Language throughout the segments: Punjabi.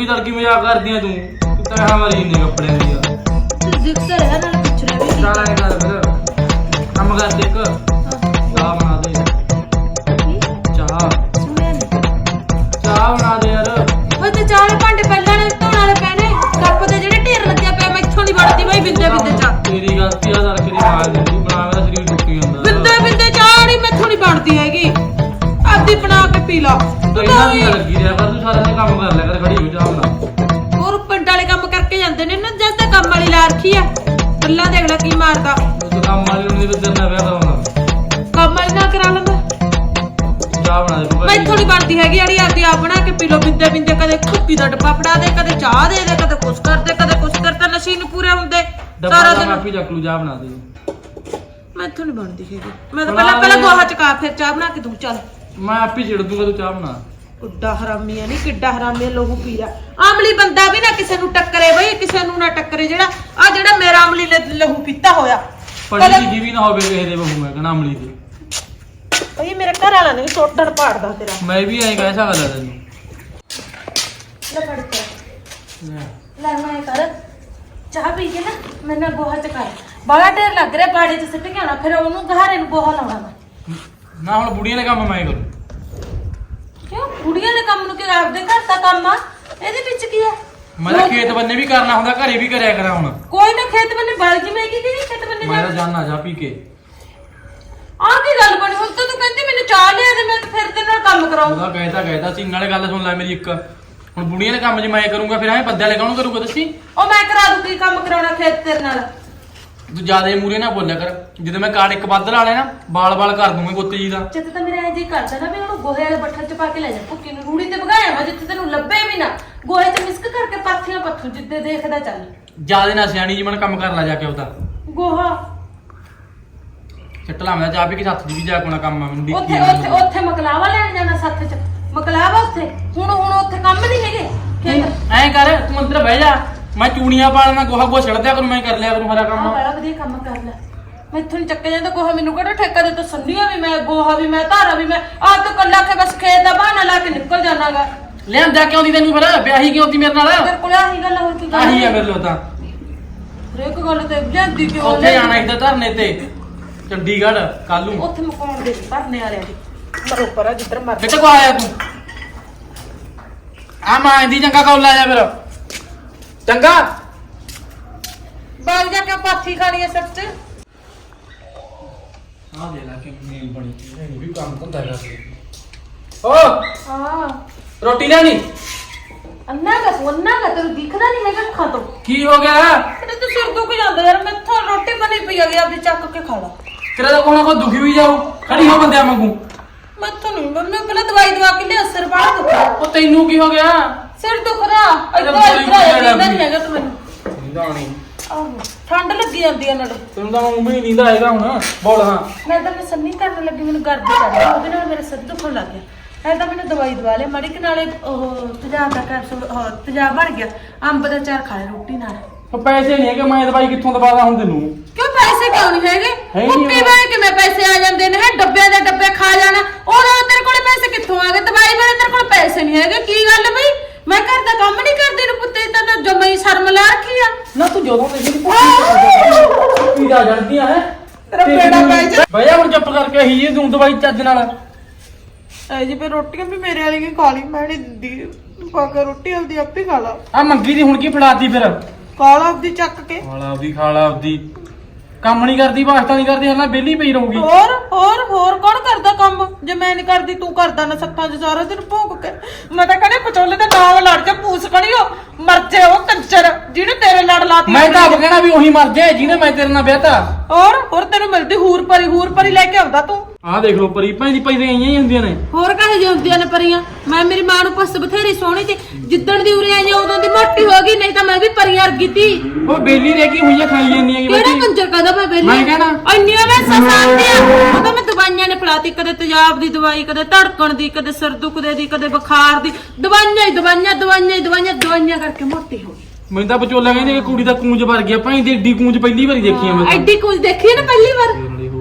ਤੜਕੀ ਤੜਕੀ ਮਜ਼ਾਕ ਕਰਦੀਆਂ ਤੂੰ। ਤੂੰ ਤਾਂ ਹਮਾਰੀ ਇੰਨੇ ਕੱਪੜਿਆਂ ਦੀ। ਆ ਤੂੰ ਦਿਖ ਤਾਂ ਰਿਹਾ ਨਾਲ ਪੁੱਛ ਰਿਹਾ ਵੀ ਚੱਲ ਐ ਕਰ ਫਿਰ। ਕੰਮ ਕਰ ਦੇ ਇੱਕ। ਬਣਦੀ ਹੈਗੀ ਜਿਹੜੀ ਆਪਦੀ ਆਪ ਬਣਾ ਕੇ ਪੀ ਲੋ ਬਿੰਦੇ ਬਿੰਦੇ ਕਦੇ ਕੁੱਪੀ ਦਾ ਡੱਬਾ ਫੜਾ ਦੇ ਕਦੇ ਚਾਹ ਦੇ ਦੇ ਕਦੇ ਕੁਛ ਕਰਦੇ ਕਦੇ ਕੁਛ ਕਰਦਾ ਨਸ਼ੇ ਨੂੰ ਪੂਰੇ ਹੁੰਦੇ। ਸਾਰਾ ਦਾ ਦਿਨ ਬਣਾ ਦੇ। ਮੈਂ ਇੱਥੋਂ ਨਹੀਂ ਬਣਦੀ ਹੈਗੀ। ਮੈਂ ਤਾਂ ਪਹਿਲਾਂ ਪਹਿਲਾਂ ਦੇ। ਗੋਹਾ ਚਕਾ ਫਿਰ ਚਾਹ ਬਣਾ ਕੇ ਦੂੰ ਚੱਲ। ਮੈਂ ਆਪੇ ਛਿੜ ਦੂੰਗਾ ਤੂੰ ਚਾਹ ਬਣਾ। ਉੱਡਾ ਹਰਾਮੀ ਆ ਨਹੀਂ ਕਿੱਡਾ ਹਰਾਮੀ ਆ, ਲਹੂ ਪੀ ਰਿਹਾ। ਆਮਲੀ ਬੰਦਾ ਵੀ ਨਾ ਕਿਸੇ ਨੂੰ ਟੱਕਰੇ ਬਈ ਕਿਸੇ ਨੂੰ ਨਾ ਟੱਕਰੇ ਜਿਹੜਾ ਆ ਜਿਹੜਾ ਮੇਰਾ ਆਮਲੀ ਨੇ ਲਹੂ ਪੀਤਾ ਹੋਇਆ। ਪੜੀ ਲਿਖੀ ਵੀ ਨਾ ਹੋਵੇ ਕਿਸੇ ਦੇ ਬਹੂ ਮੈਂ ਕਹਣਾ ਅਮਲੀ ਦੀ। ਬਈ ਮੇਰੇ ਘਰ ਵਾਲਾ ਨਹੀਂ ਸੋਟਣ ਪਾੜਦਾ ਤੇਰਾ। ਮੈਂ ਵੀ ਐਂ ਕਹਿ ਸਕਦਾ ਤੈਨੂੰ। ਲੈ ਫੜ ਕੇ। ਲੈ। ਮੈਂ ਕਰ ਚਾਹ ਪੀ ਕੇ ਨਾ ਮੈਂ ਨਾ ਗੋਹਾ ਚਕਾ ਬੜਾ ਢੇਰ ਲੱਗ ਰਿਹਾ ਬਾੜੇ 'ਚ ਸਿੱਟ ਕੇ ਆਉਣਾ ਫਿਰ ਉਹਨੂੰ ਘਾਰੇ ਨੂੰ ਗੋਹਾ ਲਾਉਣਾ ਮੈਂ। ਨਾ ਹੁਣ ਬੁੜੀਆਂ ਦੇ ਕੰਮ ਮੈਂ ਕਰੂੰ। ਕਿਉਂ? ਕੁੜੀਆਂ ਦੇ ਕੰਮ ਨੂੰ ਕਿ ਆਪਦੇ ਘਰ ਦਾ ਕੰਮ ਆ? ਇਹਦੇ ਵਿੱਚ ਕੀ ਆ? ਮੈਂ ਤਾਂ ਖੇਤ ਬੰਨੇ ਵੀ ਕਰਨਾ ਹੁੰਦਾ ਘਰੇ ਵੀ ਕਰਿਆ ਕਰਾਂ ਹੁਣ। ਕੋਈ ਨਾ ਖੇਤ ਬੰਨੇ ਬਲ ਜਮੇਗੀ ਕਿ ਨਹੀਂ ਖੇਤ ਬੰਨੇ ਮੈਂ ਤਾਂ ਜਾਣਾ ਜਾ ਪੀ ਕੀ। ਗੱਲ ਬਣੀ ਹੁਣ ਤਾਂ ਤੂੰ ਕਹਿੰਦੀ ਮੈਨੂੰ ਚਾਹ ਲਿਆ ਦੇ ਮੈਂ ਤਾਂ ਫਿਰ ਤੇਰੇ ਨਾਲ ਕੰਮ ਕਰਾਉਂ ਉਹਦਾ ਕਹਿਤਾ ਕਹਿਤਾ ਸੀ ਨਾਲੇ ਗੱਲ ਸੁਣ ਲੈ ਮੇਰੀ ਇੱਕ। ਹੁਣ ਬੁੜੀਆਂ ਦੇ ਕੰਮ 'ਚ ਮੈਂ ਕਰੂੰਗਾ ਫਿਰ ਐਂ ਬੰਦਿਆਂ ਵਾਲੇ ਕੌਣ ਕਰੂਗਾ ਦੱਸੀ? ਉਹ ਮੈਂ ਕਰਾ ਦੂੰ ਕੀ ਕੰਮ ਕਰਾਉਣਾ ਖੇਤ ਤੇਰੇ ਨਾਲ। ਤੂੰ ਜ਼ਿਆਦਾ ਮੂਰੇ ਨਾ ਬੋਲਿਆ ਕਰ। ਜਦੋਂ ਮੈਂ ਕਾਰਡ ਇੱਕ ਵੱਧ ਲਾ ਲਿਆ ਨਾ ਬਾਲ ਬਾਲ ਕਰ ਦੂੰਗਾ ਗੁੱਤ ਜੀ ਦਾ। ਜਿੱਤ ਤਾਂ ਮੇਰਾ ਇਹ ਜੀ ਕਰਦਾ ਨਾ ਵੀ ਉਹਨੂੰ ਗੋਹੇ ਵਾਲੇ ਬੱਠਲ ਚ ਪਾ ਕੇ ਲੈ ਜਾ ਭੁੱਕੀ ਨੂੰ ਰੂੜੀ ਤੇ ਭਗਾਇਆ ਵਾ ਜਿੱਥੇ ਤੈਨੂੰ ਲੱਭੇ ਵੀ ਨਾ। ਗੋਹੇ ਚ ਮਿਸਕ ਕਰਕੇ ਪਾਥੀਆਂ ਪੱਥੂ ਜਿੱਦੇ ਦੇਖਦਾ ਚੱਲ। ਜ਼ਿਆਦਾ ਨਾ ਸਿਆਣੀ ਜੀ ਮਨ ਕੰਮ ਕਰ ਲਾ ਜਾ ਕੇ ਉਹਦਾ। ਗੋਹਾ। ਚੱਟ ਲਾਵਾਂ ਚਾਹ ਪੀ ਕੇ ਹੱਥ ਦੀ ਵੀ ਜਾ ਕੋਣਾ ਕੰਮ ਆ ਮੈਨੂੰ ਉੱਥੇ ਉੱਥੇ ਉੱਥੇ ਮਕਲਾਵਾ ਲੈਣ ਜਾਣਾ ਸੱਥ ਚ। ਮਕਲਾਵਾ ਉੱਥੇ। ਹੁਣ ਹੁਣ ਉੱਥੇ ਕੰਮ ਨਹੀਂ ਹੈਗੇ। ਖੇਤ। ਐਂ ਕਰ ਤੂੰ ਅੰਦਰ ਬਹਿ ਜਾ। ਮੈਂ ਚੂੜੀਆਂ ਪਾਲਣਾ ਗੋਹਾ ਗੋਹਾ ਛੱਡ ਦਿਆ ਕਰੂੰ ਮੈਂ ਕਰ ਲਿਆ ਕਰੂੰ ਹਰਾ ਆਹ ਕੰਮ ਬੜਾ ਵਧੀਆ ਕੰਮ ਕਰ ਲੈ ਮੈਂ ਇੱਥੋਂ ਨੀ ਚੱਕਿਆ ਜਾਂਦਾ ਗੋਹਾ ਮੈਨੂੰ ਕਿਹੜਾ ਠੇਕਾ ਦੇ ਤੋ ਸੰਨੀਆਂ ਵੀ ਮੈਂ ਗੋਹਾ ਵੀ ਮੈਂ ਧਾਰਾ ਵੀ ਮੈਂ। ਆਹ ਤਾਂ ਕੱਲਾ ਕੇ ਬਸ ਖੇਤ ਦਾ ਬਹਾਨਾ ਲਾ ਕੇ ਨਿਕਲ ਜਾਣਾਗਾ। ਲਿਆਂਦਾ ਕਿਉਂ ਦੀ ਤੈਨੂੰ ਫਿਰ? ਵਿਆਹੀ ਕਿਉਂ ਦੀ ਮੇਰੇ ਨਾਲ? ਤੇਰੇ ਕੋਲ ਆਹੀ ਗੱਲ ਹੋਰ ਕੀ ਗੱਲ ਆਹੀ ਆ? ਮੇਰੇ ਲੋ ਤਾਂ। ਹਰੇਕ ਗੱਲ ਤੇ ਜਾਂਦੀ ਕਿਉਂ ਉੱਥੇ ਜਾਣਾ ਇੱਧਰ ਧਰਨੇ ਤੇ। ਚੰਡੀਗੜ੍ਹ ਕੱਲੂ ਉੱਥੇ ਮਕਾਉਣ ਦੇ ਭਰਨੇ ਵਾਲਿਆਂ ਦੀ। ਮਰੋ ਪਰਾ ਜਿੱਧਰ ਮਰ ਕਿੱਥੇ ਕੋ ਆਇਆ ਤੂੰ? ਆ ਮਾਂ ਦੀ ਚੰਗਾ ਕੌਲ ਜਾ ਫਿਰ। ਚੰਗਾ? ਬਾਗ ਜਾ ਕੇ ਪਾਥੀ ਖਾਣੀ ਐ ਸੱਚ। ਆ ਦੇ ਲਾ ਕੇ ਮੇਲ ਬਣੀ ਇਹ ਵੀ ਕੰਮ ਧੰਦਾ ਕਰਦੀ ਓ ਹਾਂ। ਰੋਟੀ ਲੈਣੀ ਅੰਨਾ ਦਾ ਸੋਨਾ ਦਾ ਤੈਨੂੰ ਦਿਖਦਾ ਨਹੀਂ ਹੈਗਾ ਅੱਖਾਂ ਤੋਂ। ਕੀ ਹੋ ਗਿਆ? ਤੇ ਤੂੰ ਸਿਰ ਦੁਖ ਜਾਂਦਾ ਯਾਰ ਮੈਥੋਂ ਰੋਟੀ ਬਣੀ ਪਈ ਹੈਗੀ ਆਪਦੀ ਚੱਕ ਕੇ ਖਾ ਲਾ ਤੇਰਾ ਤਾਂ ਕੋਣਾ ਕੋ ਦੁਖੀ ਹੋਈ ਜਾਊ ਖੜੀ ਹੋ ਬੰਦਿਆਂ ਵਾਂਗੂ। ਮੈਥੋਂ ਨਹੀਂ ਮੰਮੀ ਪਹਿਲਾਂ ਦਵਾਈ ਦਵਾ ਕੇ ਲਿਆ ਸਿਰ ਬਾਹਰ ਦੁਖਦਾ ਉਹ ਤੈਨੂੰ ਕੀ ਹੋ ਗਿਆ? ਸਿਰ ਦੁਖਦਾ ਇੱਧਰ ਇੱਧਰ ਗੁੱਸੇ ਨਹੀਂ। ਹੈਗਾ ਤੂੰ ਮੈਨੂੰ। ਨੀਂਦਾਣੀ ਆਹੋ ਠੰਡ ਲੱਗੀ ਜਾਂਦੀ ਆ ਨਾਲੇ। ਤੈਨੂੰ ਤਾਂ ਮੰਮੀ ਨਹੀਂ ਨੀਂਦਾ ਹੈਗਾ ਹੁਣ। ਬੋਲ ਹਾਂ। ਮੈਂ ਤਾਂ ਮੈਂ ਸੰਨੀ ਕਰਨ ਲੱਗੀ ਮੈਨੂੰ ਗਰਦ ਚੜ ਗਿਆ। ਉਹਦੇ ਨਾਲ ਮੇਰਾ ਸਿਰ ਦੁਖਣ ਲੱਗ ਗਿਆ। ਐ ਤਾਂ ਮੈਨੂੰ ਦਵਾਈ ਦਵਾ ਲਿਆ। ਮੜੀ ਕਿ ਨਾਲੇ ਉਹ ਤੇਜ਼ਾਬ ਦਾ ਕੈਪਸੂਲ ਉਹ ਤੇਜ਼ਾਬ ਬਣ ਗਿਆ। ਅੰਬ ਦਾ ਚਾਰ ਖਾ ਲਿਆ ਰੋਟੀ ਨਾਲ। ਉਹ ਪੈਸੇ ਨਹੀਂ ਹੈਗੇ ਮੈਂ ਦਵਾਈ ਕਿੱਥੋਂ ਦਵਾਦਾ ਹੁਣ ਤੈਨੂੰ? ਕਿਉਂ ਪੈਸੇ ਕਿਉਂ ਨਹੀਂ ਹੈਗੇ? ਹੈ ਨਹੀਂ ਵਾਲੇ ਕਿਵੇਂ ਪੈਸੇ ਆ ਜਾਂਦੇ ਨੇ ਹੈਂ, ਡੱਬਿਆਂ ਦੇ ਡੱਬੇ ਖਾ ਜਾਣਾ। ਉਹਨਾਂ ਤੇਰੇ ਕੋਲੇ ਪੈਸੇ ਕਿੱਥੋਂ ਆ ਗਏ? ਦਵਾਈ ਵਾਲੇ ਤੇਰੇ ਕੋਲ ਪੈਸੇ ਨਹੀਂ ਹੈਗੇ ਕੀ ਗੱਲ ਬਈ? ਮੈਂ ਘਰ ਦਾ ਕੰਮ ਨਹੀਂ ਕਰਦੀ ਨੂੰ ਪੁੱਤੇ ਤਾਂ ਤਾਂ ਜਮਾ ਹੀ ਸ਼ਰਮ ਲਾ ਰੱਖੀ ਆ। ਨਾ ਤੂੰ ਜਦੋਂ ਦੇਖੀ ਕੀ ਜਾ ਜੜਦੀਆਂ ਹੈ? ਤੇਰਾ ਬੇੜਾ ਪੈ ਜਾ। ਭਈਆ ਹੁਣ ਚੁੱਪ ਕਰਕੇ ਹੀ ਜੀ ਤੂੰ ਦਵਾਈ ਚੱਜ ਨਾਲ। ਐ ਜੀ ਫੇ ਰੋਟੀਆਂ ਵੀ ਮੇਰੇ ਵਾਲੀ ਕੀ ਖਾ ਲਈ ਮੈਂ ਨਹੀਂ ਦਿੰਦੀ। ਪਾ ਕੇ ਰੋਟੀ ਹਲਦੀ ਆਪੇ ਖਾ ਲਾ। ਆ ਮੰਗੀ ਦੀ ਹੁਣ ਕੀ ਫੜਾਤੀ ਫਿਰ? ਖਾ ਲਾ ਆਪਦੀ ਚੱਕ ਕੇ। ਖਾਲਾ ਆਪਦੀ ਖਾਲਾ ਆਪਦੀ। ਕੰਮ ਨਹੀਂ ਕਰਦੀ ਵਾਸਤਾ ਨਹੀਂ ਕਰਦੀ ਹਰਨਾ ਬੇਲੀ ਪਈ ਰਹੂਗੀ। ਹੋਰ ਹੋਰ ਹੋਰ ਕੌਣ ਕਰਦਾ ਕੰਮ? ਜੇ ਮੈਂ ਨਹੀਂ ਕਰਦੀ ਤੂੰ ਕਰਦਾ ਨਾ ਸੱਤਾਂ ਚ ਸਾਰਾ ਦਿਨ ਭੋਗ ਕੇ। ਮੈਂ ਤਾਂ ਕਹਿੰਦੇ ਪਚੋਲੇ ਦੇ ਨਾਲ ਲੜ ਜਾ ਪੂਸ ਕੜੀਓ ਮਰ ਜੇ ਉਹ ਕੰਚਰ ਜਿਹਨੇ ਤੇਰੇ ਲੜ ਲਾਤੀ ਮੈਂ ਤਾਂ ਆਪ ਕਹਿਣਾ ਵੀ ਉਹੀ ਮਰ ਜਾਏ ਜਿਹਨੇ ਮੈਂ ਤੇਰੇ ਨਾਲ ਵਿਆਹਤਾ। ਹੋਰ ਹੋਰ ਤੈਨੂੰ ਮਿਲਦੀ ਹੂਰ ਪਰੀ ਹੂਰ ਪਰੀ ਲੈ ਕੇ ਆਉਂਦਾ ਤੂੰ। ਆਹ ਦੇਖ ਲਓ ਪਰੀ ਭਾਂ ਦੀ ਪੈਸੇ ਆਈਆਂ ਹੀ ਹੁੰਦੀਆਂ ਨੇ। ਹੋਰ ਕਹੇ ਜੇ ਹੁੰਦੀਆਂ ਨੇ ਪਰੀਆਂ? ਮੈਂ ਮੇਰੀ ਮਾਂ ਨੂੰ ਪਸ ਬਥੇਰੀ ਸੋਹਣੀ ਸੀ ਜਿੱਦਣ ਦੀ ਉਰੇ ਆਈਆਂ ਉਦੋਂ ਦੀ ਮੋਟੀ ਹੋ ਗਈ ਨਹੀਂ ਤਾਂ ਮੈਂ ਵੀ ਪਰੀਆਂ ਵਰਗੀ ਤੀ ਉਹ ਬੇਲੀ ਰਹਿ ਗਈ ਹੋਈਆਂ ਖਾਈ ਜਾਂਦੀਆਂ ਕਿ ਕਿਹੜਾ ਕੰਜਰ ਕਹਦਾ ਮੈਂ ਵੇਲੀ ਮੈਂ ਕਹਿਣਾ। ਇੰਨੀਆਂ ਮੈਂ ਸਸਾਂਦੇ ਆ ਉਹ ਤਾਂ ਮੈਂ ਦਵਾਈਆਂ ਨੇ ਫੜਾਤੀ ਕਦੇ ਤੇਜ਼ਾਬ ਦੀ ਦਵਾਈ ਕਦੇ ਧੜਕਣ ਦੀ ਕਦੇ ਸਿਰ ਦੁਖਦੇ ਦੀ ਕਦੇ ਬੁਖਾਰ ਦੀ। ਦਵਾਈਆਂ ਹੀ ਦਵਾਈਆਂ ਦਵਾਈਆਂ ਹੀ ਦਵਾਈਆਂ ਦਵਾਈਆਂ ਕਰਕੇ ਮੋਟੀ ਹੋ ਗਈ। ਮੈਨੂੰ ਤਾਂ ਬਚੋਲਾ ਕਹਿੰਦੇ ਕਿ ਕੁੜੀ ਦਾ ਕੂੰਜ ਭਰ ਗਿਆ ਭਾਂ ਦੀ ਏਡੀ ਕੂੰਜ ਪਹਿਲੀ ਵਾਰੀ ਦੇਖੀ ਆ ਮੈਂ ਤਾਂ। ਐਡੀ ਕੁੰਜ ਦੇਖੀ ਨਾ ਪਹਿਲੀ ਵਾਰ?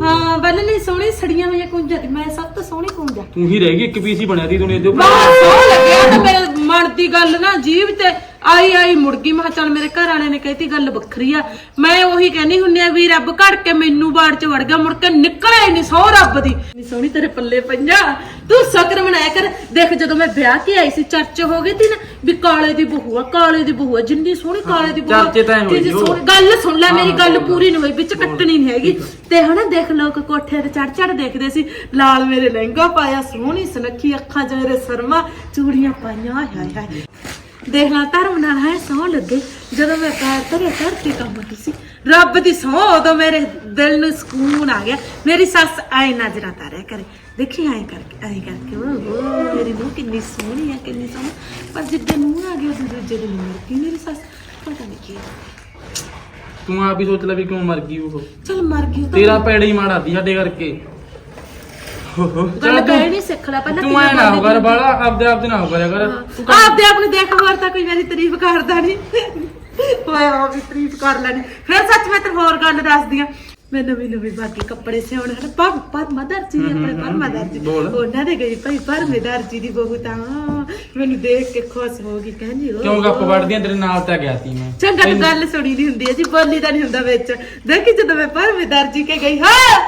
ਹਾਂ ਪਹਿਲਾਂ ਨਹੀਂ ਸੋਹਣੀ ਸੜੀਆਂ ਹੋਈਆਂ ਕੁੰਜਾਂ ਦੀ ਮੈਂ ਸਭ ਤੋਂ ਸੋਹਣੀ ਕੁੰਜ ਤੂੰ ਹੀ ਰਹਿ ਗਈ ਇੱਕ ਪੀਸ ਹੀ ਬਣਿਆ ਦੀ ਦੁਨੀਆ ਦੇ ਉੱਪਰ ਬਹੁਤ ਸੋਹਣਾ ਲੱਗਿਆ ਤਾਂ ਮੇਰੇ ਮਨ ਦੀ ਗੱਲ ਨਾ ਜੀਵ ਤੇ ਆਈ ਆਈ ਮੁੜ ਗਈ ਮੈਂ ਕਿਹਾ ਚੱਲ ਮੇਰੇ ਘਰ ਵਾਲੇ ਨੇ ਕਹਿਤੀ ਗੱਲ ਵੱਖਰੀ ਆ। ਮੈਂ ਉਹੀ ਕਹਿੰਦੀ ਹੁੰਨੀ ਆ ਵੀ ਰੱਬ ਘੜ ਕੇ ਮੈਨੂੰ ਬਾੜ ਚ ਵੜ ਗਿਆ ਮੁੜ ਕੇ ਨਿਕਲਿਆ ਹੀ ਨਹੀਂ ਸੌ ਰੱਬ ਦੀ। ਨੀ ਸੋਹਣੀ ਤੇਰੇ ਪੱਲੇ ਪਈਆਂ। ਤੂੰ ਸ਼ੁਕਰ ਮਨਾਇਆ ਕਰ। ਦੇਖ ਜਦੋਂ ਮੈਂ ਵਿਆਹ ਕੇ ਆਈ ਸੀ ਚਰਚ ਹੋ ਗਈ ਤੀ ਨਾ ਵੀ ਕਾਲੇ ਦੀ ਬਹੂ ਆ ਕਾਲੇ ਦੀ ਬਹੂ ਆ ਜਿੰਨੀ ਸੋਹਣੀ ਕਾਲੇ ਦੀ ਬਹੂ ਆ, ਚਰਚੇ ਤਾਂ ਐਂ ਹੋਈ ਕਿੰਨੀ ਜੋ। ਸੋਹਣੀ- ਗੱਲ ਸੁਣ ਲੈ ਮੇਰੀ ਗੱਲ। ਪੂਰੀ ਨਹੀਂ ਹੋਈ ਵਿੱਚ ਕੱਟਣੀ ਨਹੀਂ ਹੈਗੀ। ਤੇ ਹਨਾ ਦੇਖ ਲੋਕ ਕੋਠੇ ਤੇ ਚੜ ਚੜ ਦੇਖਦੇ ਸੀ ਲਾਲ ਮੇਰੇ ਲਹਿੰਗਾ ਪਾਇਆ ਸੋਹਣੀ ਸੁਨੱਖੀ ਅੱਖਾਂ 'ਚ ਮੇਰੇ ਸਰਮਾ ਚੂੜੀਆਂ ਪਾਈਆਂ ਹਾਏ ਹਾਏ ਹਾਏ। ਦੇਖ ਲਾ ਧਰਮ ਨਾਲ ਹੈ ਸੌ ਲੱਗੇ। ਜਦੋਂ ਮੈਂ ਪੈਰ ਧਰੇ ਧਰਤੀ ਕੰਬਦੀ ਸੀ ਰੱਬ ਦੀ ਸੌ ਉਦੋਂ ਮੇਰੇ ਦਿਲ ਨੂੰ ਸਕੂਨ ਆ ਗਿਆ। ਮੇਰੀ ਸੱਸ ਆਏ ਨਜ਼ਰਾਂ ਤਾਰਿਆ ਕਰੇ। ਦੇਖੀ ਆਏ ਕਰਕੇ ਆਏ ਕਰਕੇ। ਉਹ ਮੇਰੀ ਨੂੰ ਕਿੰਨੀ ਸੋਹਣੀ ਆ ਕਿੰਨੀ ਸੋਹਣੀ। ਪਰ ਜਿੱਦੇ ਨੂੰ ਆ ਗਿਆ ਦੂਜੇ ਦਿਨ ਮਰ ਗਈ ਮੇਰੀ ਸੱਸ। ਪਤਾ ਨਹੀਂ ਕੀ। ਤੂੰ ਆਪ ਹੀ ਸੋਚ ਲੈ ਵੀ ਕਿਉਂ ਮਰ ਗਈ ਉਹ। ਚਲ ਮਰ ਗਈ ਉਹ ਤਾਂ ਤੇਰਾ ਪੈੜਾ ਹੀ ਮਾੜਾ ਦੀ ਸਾਡੇ ਕਰਕੇ। ਗੱਲ ਕਹਿ ਤੂੰ ਨਹੀਂ ਸਿੱਖ ਲੈ ਪਹਿਲਾਂ ਤੂੰ ਐ ਨਾ ਹੋ ਕਰ ਬਾਲਾ ਆਪਦੇ ਆਪ ਤੇ ਨਾ ਹੋ ਕਰਿਆ ਕਰ। ਤੂੰ ਕਰ- ਆਪਦੇ ਆਪ ਨੂੰ ਦੇਖ ਹੋਰ ਤਾਂ ਕੋਈ ਮੇਰੀ ਤਾਰੀਫ ਕਰਦਾ ਨਹੀਂ। ਓਏ ਆ ਵੀ ਤਾਰੀਫ ਕਰ ਲੈਣੀ। ਫਿਰ ਸੱਚ ਮੈਂ ਤੇ ਹੋਰ ਗੱਲ ਦੱਸਦੀ ਆ। ਮੈਂ ਨਵੀਂ ਨਵੀਂ ਬਾਕੀ ਕੱਪੜੇ ਸਿਉਣ ਹਨ। ਪਰ ਪਰ ਮਦਰ ਜੀ ਦੀ ਆਪਣੇ ਪਰ ਮਦਰ ਜੀ ਬੋਲ। ਉਹਨਾਂ ਦੇ ਗਈ ਭਾਈ ਪਰ ਮਦਰ ਜੀ ਦੀ ਬਹੂ ਤਾਂ। ਮੈਨੂੰ ਦੇਖ ਕੇ ਖੁਸ਼ ਹੋ ਗਈ ਕਹਿੰਦੀ ਉਹ ਕਿਉਂ ਗੱਪ ਵੜਦੀਆਂ ਤੇਰੇ ਨਾਲ ਤਾਂ ਗਿਆ ਸੀ ਮੈਂ। ਚੰਗਾ ਤਾਂ ਗੱਲ ਸੁਣੀ ਨਹੀਂ ਹੁੰਦੀ ਹੈ ਜੀ ਬੋਲੀ ਤਾਂ ਨਹੀਂ ਹੁੰਦਾ ਵਿੱਚ। ਦੇਖੀ ਜਦੋਂ ਮੈਂ ਪਰ ਮਦਰ ਜੀ ਕੇ ਗਈ ਹਾਂ!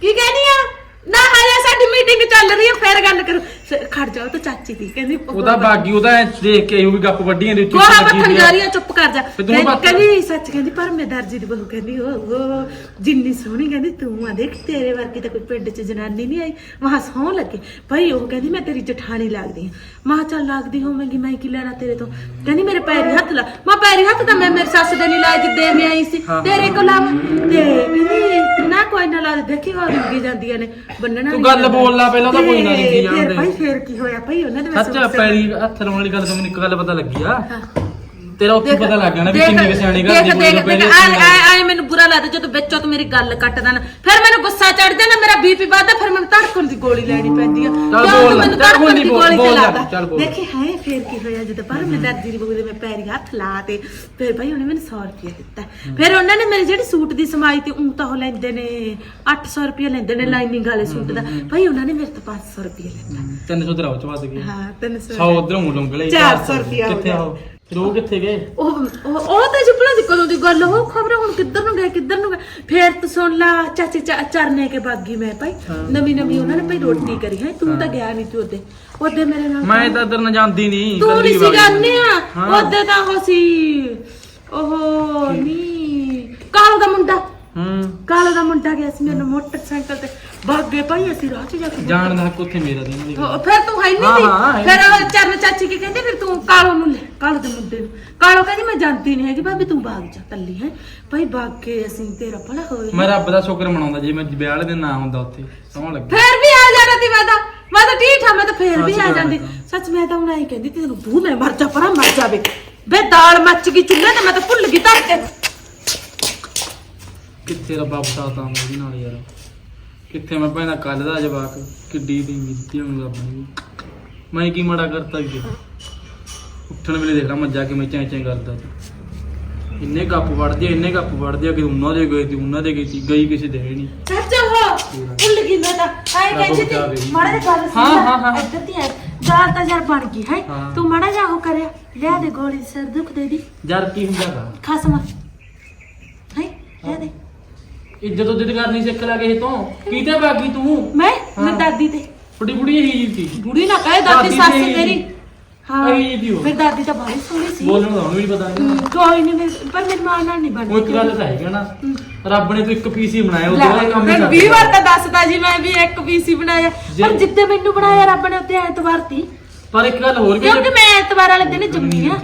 ਕੀ ਕਹਿਣੀ ਆ? ਨਾ ਹਾਲੇ ਸਾਡੀ ਮੀਟਿੰਗ ਚੱਲ ਰਹੀ ਹੈ ਫਿਰ ਗੱਲ ਕਰੋ। ਸ- ਖੜ ਜਾਓ ਤਾਂ ਚਾਚੀ ਦੀ ਕਹਿੰਦੀ ਉਹਦਾ ਬਾਗੀ ਉਹਦਾ ਐਂ ਦੇਖ ਕੇ ਉਹ ਵੀ ਗੱਪ ਵੱਡੀਆਂ ਦੇ ਹੋਈ ਆ। ਜਾ ਰਹੀ ਆ। ਚੁੱਪ ਕਰ ਜਾ। ਤੇ ਤੂੰ ਕਹਿੰਦੀ- ਪੱਥਰ- ਕਹਿੰਦੀ ਸੱਚ ਕਹਿੰਦੀ ਪਰ ਮੈਂ ਦਰਜੀ ਦੀ ਬਹੂ ਕਹਿੰਦੀ ਉਹ ਉਹ ਜਿੰਨੀ ਸੋਹਣੀ ਕਹਿੰਦੀ ਤੂੰ ਆ ਦੇਖ ਤੇਰੇ ਵਰਗੀ ਤਾਂ ਕੋਈ ਪਿੰਡ 'ਚ ਜਨਾਨੀ ਨਹੀਂ ਆਈ। ਮਹਾ ਸੌਂ ਲੱਗੇ। ਭਾਈ ਉਹ ਕਹਿੰਦੀ ਮੈਂ ਤੇਰੀ ਜਠਾਣੀ ਲੱਗਦੀ ਆ ਮਹਾ ਚੱਲ ਲੱਗਦੀ ਹੋਵੇਂਗੀ ਮੈਂ ਕੀ ਲੈਣਾ ਤੇਰੇ ਤੋਂ? ਕਹਿੰਦੀ ਮੇਰੇ ਪੈਰੀ ਹੱਥ ਲਾ। ਮੈਂ ਪੈਰੀ ਹੱਥ ਤਾਂ ਮੈਂ ਮੇਰੀ ਸੱਸ ਦੇ ਨਹੀਂ ਲਾਏ ਜਿੱਦੇ ਮੈਂ ਆਈ ਸੀ। ਹਾਂ। ਤੇਰੇ ਕੋਲ ਲਾਵਾਂ ਤੇ ਕਹਿੰਦੀ ਨਾ ਕੋਈ ਨਾ ਲਾ ਦੇ, ਦੇਖੀ ਉਹ ਰੁੱਗੀ ਜਾਂਦੀਆਂ ਨੇ। ਬੰਨਣਾ ਤੂੰ ਨੀ ਗੱਲ ਜਾਂਦਾ। ਬੋਲ ਲਾ ਪਹਿਲਾਂ ਤਾਂ ਕੋਈ ਨਾ ਤੇ ਲਿਖੀ ਜਾਣ ਫਿਰ ਕੀ ਹੋਇਆ ਭਾਈ? ਉਹਨਾਂ ਦੇ ਮੈਂ ਸੱਚ ਪੈਰੀ ਹੱਥ ਲਾਉਣ ਵਾਲੀ ਗੱਲ ਤੋਂ ਮੈਨੂੰ ਇੱਕ ਗੱਲ ਪਤਾ ਲੱਗੀ ਆ। ਤੇਰਾ ਉੱਥੇ ਪਤਾ ਲੱਗ ਜਾਣਾ ਵੀ ਕਿੰਨੀ ਕੁ ਸਿਆਣੀ ਗੱਲ ਦੀ ਆਏ- ਆਏ ਮੈਨੂੰ ਬੁਰਾ ਲੱਗਦਾ ਜਦੋਂ ਵਿੱਚੋਂ ਤੂੰ ਮੇਰੀ ਗੱਲ ਕੱਟਦਾ ਨਾ ਫਿਰ ਮੈਨੂੰ ਗੁੱਸਾ ਚੜ ਜਾਂਦਾ ਮੇਰਾ ਬੀਪੀ ਵੱਧਦਾ ਫਿਰ ਮੈਨੂੰ ਧੜਕਣ ਦੀ ਗੋਲੀ ਲੈਣੀ ਪੈਂਦੀ ਆ। ਚੱਲ ਕਿਉਂ ਬੋਲ, ਤੂੰ ਮੈਨੂੰ ਚੱਲ ਧੜਕਣ ਹੁਣ ਨੀ ਦੀ ਬੋਲ, ਗੋਲੀ ਬੋਲ। ਦੇਖੀ ਹੈ ਫਿਰ ਕੀ ਹੋਇਆ ਜਦੋਂ ਪਰ ਮੈਂ ਦਰਜੀ ਦੀ ਬਹੂ ਦੇ ਮੈਂ ਪੈਰੀ ਹੱਥ ਲਾ ਤੇ ਫਿਰ ਭਾਈ ਉਹਨੇ ਮੈਨੂੰ 100 ਰੁਪਏ ਦਿੱਤਾ। ਫਿਰ ਉਹਨਾਂ ਨੇ ਮੇਰੀ ਜਿਹੜੀ ਸੂਟ ਦੀ ਸਮਾਈ ਤੇ ਉਂ ਤਾਂ ਉਹ ਲੈਂਦੇ ਨੇ 800 ਰੁਪਏ ਲੈਂਦੇ ਨੇ ਲਾਈਨਿੰਗ ਵਾਲੇ ਸੂਟ ਦਾ। ਭਾਈ ਉਹਨਾਂ ਨੇ ਮੇਰੇ ਤੋਂ 500 ਰੁਪਏ ਲੈਂਦਾ 300 ਤੇਰਾ ਉੱਚ ਵੱਧ ਗਿਆ। ਹਾਂ 300 100 ਉਧਰੋਂ ਲੰਗਲੇ 400 ਰੁਪਇਆ ਹੋ ਕਿੱਥੇ। ਆਓ ਉਹ ਕਿੱਥੇ ਗਏ? ਉਹ ਉਹ ਉਹ ਤਾਂ ਜੁਪਣਾ ਦੀ ਕਦੋਂ ਦੀ ਗੱਲ ਹੋ ਖਬਰ ਹੁਣ ਕਿੱਧਰ ਨੂੰ ਗਏ ਕਿੱਧਰ ਨੂੰ ਗਏ? ਫੇਰ ਤੂੰ ਸੁਣ ਲਾ ਚਾਚੇ ਚਾ- ਚਰਨੇ ਕੇ ਬਾਗੀ ਮੈਂ ਭਾਈ। ਨਵੀਂ ਨਵੀਂ ਉਹਨਾਂ ਨੇ ਭਾਈ ਰੋਟੀ ਕਰੀ ਹੈ? ਤੂੰ ਤਾਂ ਗਿਆ ਨਹੀਂ ਤੂੰ ਉਹਦੇ। ਉਹਦੇ ਮੇਰੇ ਨਾਲ ਮੈਂ ਤਾਂ ਇਧਰ ਨਾ ਜਾਂਦੀ ਨਹੀਂ ਤੂੰ ਨਹੀਂ ਸੀ ਜਾਂਦੇ ਆ। ਹਾਂ। ਉਹਦੇ ਤਾਂ ਉਹ ਸੀ ਉਹ ਨੀ। ਕਾਲੋ ਦਾ ਮੁੰਡਾ? ਹੂੰ ਕਾਲੋ ਦਾ ਮੁੰਡਾ ਗਿਆ ਸੀ ਮੇਰੇ ਮੋਟਰਸਾਈਕਲ ਤੇ। ਬਾਗੇ ਭਾਈ ਅਸੀਂ ਰਾਹ 'ਚ ਜਾ ਕੇ ਜਾਣ ਦਾ ਹੱਕ ਉੱਥੇ ਮੇਰਾ ਦੀ ਨਹੀਂ ਉਹ- ਫਿਰ ਤੂੰ ਹੈ ਹਾਂ, ਨਹੀਂ ਹਾਂ, ਹੈ ਫਿਰ ਉਹ ਚਰਨ ਚਾਚੀ ਕੀ ਕਹਿੰਦੇ ਫਿਰ ਤੂੰ ਕਾਲੋ ਨੂੰ ਲੈ ਕਾਲੋ ਦੇ ਮੁੰਡੇ ਨੂੰ। ਕਾਲੋ ਕਹਿੰਦੀ ਮੈਂ ਜਾਂਦੀ ਨਹੀਂ ਹੈਗੀ ਭਾਬੀ ਤੂੰ ਬਾਗ ਜਾ ਕੱਲੀ ਹੈ। ਭਾਈ ਬਾਗ ਕੇ ਅਸੀਂ ਤੇਰਾ ਭਲਾ ਹੋਏ ਮੈਂ ਰੱਬ ਦਾ ਸ਼ੁਕਰ ਮਨਾਉਂਦਾ ਜੇ ਮੈਂ ਵਿਆਹ ਵਾਲੇ ਦਿਨ ਨਾ ਹੁੰਦਾ ਉੱਥੇ ਸੌਂ ਲੱਗੇ। ਫਿਰ ਵੀ ਆ ਜਾਣਾ ਤੀ ਮੈਂ ਤਾਂ। ਮੈਂ ਤਾਂ ਠੀਕ ਆ ਮੈਂ ਤਾਂ ਫੇਰ ਹਾਂ, ਵੀ ਆ ਜਾਂਦੀ। ਹੈ। ਸੱਚ ਮੈਂ ਤਾਂ ਹੁਣ ਆਈ ਕਹਿੰਦੀ ਤੈਨੂੰ ਬੂ ਮੈਂ ਮਰ ਜਾ ਪਰਾਂ ਮਰ ਜਾਵੇ। ਬੇ ਦਾਲ ਮੱਚ ਗਈ ਚੁੱਲ੍ਹੇ ਤੇ ਮੈਂ ਤਾਂ ਭੁੱਲ ਗਈ ਧਰ ਕੇ ਕਿੱਥੇ ਰੱਬਾ ਬਤਾਤਾ ਉਹਦੀ ਨਾਲ ਯਾਰ। ਕਿੱਥੇ ਮੈਂ ਭੈਣਾ ਕੱਲ ਦਾ ਜਵਾਕ ਕਿੱਡੀ ਦੀ ਮਿੱਤੀ ਹੁਣ ਰੱਬ ਨੇ ਮੈਂ ਕੀ ਮਾੜਾ ਕਰਤਾ ਜੀ ਉੱਠਣ ਵੇਲੇ ਦੇਖ ਲਾ ਮੈਂ ਜਾ ਕੇ ਮੈਂ ਚੈਂ ਚੈਂ ਕਰਦਾ ਸੀ। ਇੰਨੇ ਗੱਪ ਵੜਦੇ ਇੰਨੇ ਗੱਪ ਵੜਦੇ ਕਿ ਉਹਨਾਂ ਦੇ ਗਏ ਤੇ ਉਹਨਾਂ ਦੇ ਗਈ ਸੀ ਗਈ ਕਿਸੇ ਦੇ ਨਹੀਂ। ਸੱਚ ਹੋ ਭੁੱਲ ਗਈ ਮੈਂ ਤਾਂ। ਆਈ ਰੱਬ ਕਹਿੰਦੀ ਬਚਾਵੇ ਤੀ ਜੀ। ਮਾੜਾ ਜਿਹਾ ਗੱਲ ਸੁਣ ਹਾਂ, ਲੈ, ਹਾਂ, ਹਾਂ। ਇੱਧਰ ਦੀ ਆ ਦਾਲ ਤਾਂ ਯਾਰ ਬਣ ਗਈ ਹੈ। ਹਾਂ। ਤੂੰ ਮਾੜਾ ਜਿਹਾ ਉਹ ਕਰਿਆ ਲਿਆ ਦੇ ਗੋਲੀ ਸਿਰ ਦੁਖ ਦੇ ਦੀ। ਯਾਰ ਕੀ ਹੁੰਦਾ ਗਾ ਖਸਮ। ਹੈ ਲਿਆ ਦੇ। ਇੱਜ਼ਤ ਉੱਜ਼ਤ ਕਰਨੀ ਸਿੱਖ ਲਾ ਕਿਸੇ ਤੋਂ। ਕੀਤੇ ਬਾਗੀ ਤੂੰ? ਮੈਂ ਮੈਂ। ਦਾਦੀ ਤੇ। ਬੁੜੀ ਬੁੜੀ ਇਹੀ ਜੀ ਸੀ। ਬੁੜੀ ਨਾ ਕਹੇ ਦਾਦੀ ਦਾਦੀ ਸੱਸ ਤੇ- ਤੇਰੀ ਹਾਂ। ਇਹੀ ਜੀ ਉਹ। ਫਿਰ ਦਾਦੀ ਤਾਂ ਬਹੁਤ ਸੋਹਣੀ ਸੀ। ਬੋਲਣ ਦਾ ਵੀ ਪਤਾ। ਹਮ, ਕੋਈ ਨਹੀਂ ਪਰ ਮੇਰੀ ਮਾਂ ਨਾਲ ਨਹੀਂ ਬਣਦੀ ਉਹ ਇੱਕ ਗੱਲ ਤਾਂ ਹੈਗਾ ਨਾ। ਰੱਬ ਨੇ ਤੂੰ ਇੱਕ ਪੀਸੀ ਬਣਾਇਆ ਉਹਦੇ ਕੰਮ ਹੀ ਮੈਨੂੰ ਕਰ 20 ਵਾਰ ਤਾਂ ਦੱਸਦਾ ਜੀ ਮੈਂ ਵੀ ਇੱਕ ਪੀਸੀ ਬਣਾਇਆ। ਜੇ- ਪਰ ਜਿੱਦੇ ਮੈਨੂੰ ਬਣਾਇਆ ਰੱਬ ਨੇ ਉੱਤੇ ਐਤਵਾਰ ਤੀ। ਪਰ ਇੱਕ ਗੱਲ ਹੋਰ ਵੀ ਕਿਉਂਕਿ ਮੈਂ ਐਤਵਾਰ ਵਾਲੇ ਦਿਨ ਜੰਮੀ ਆ।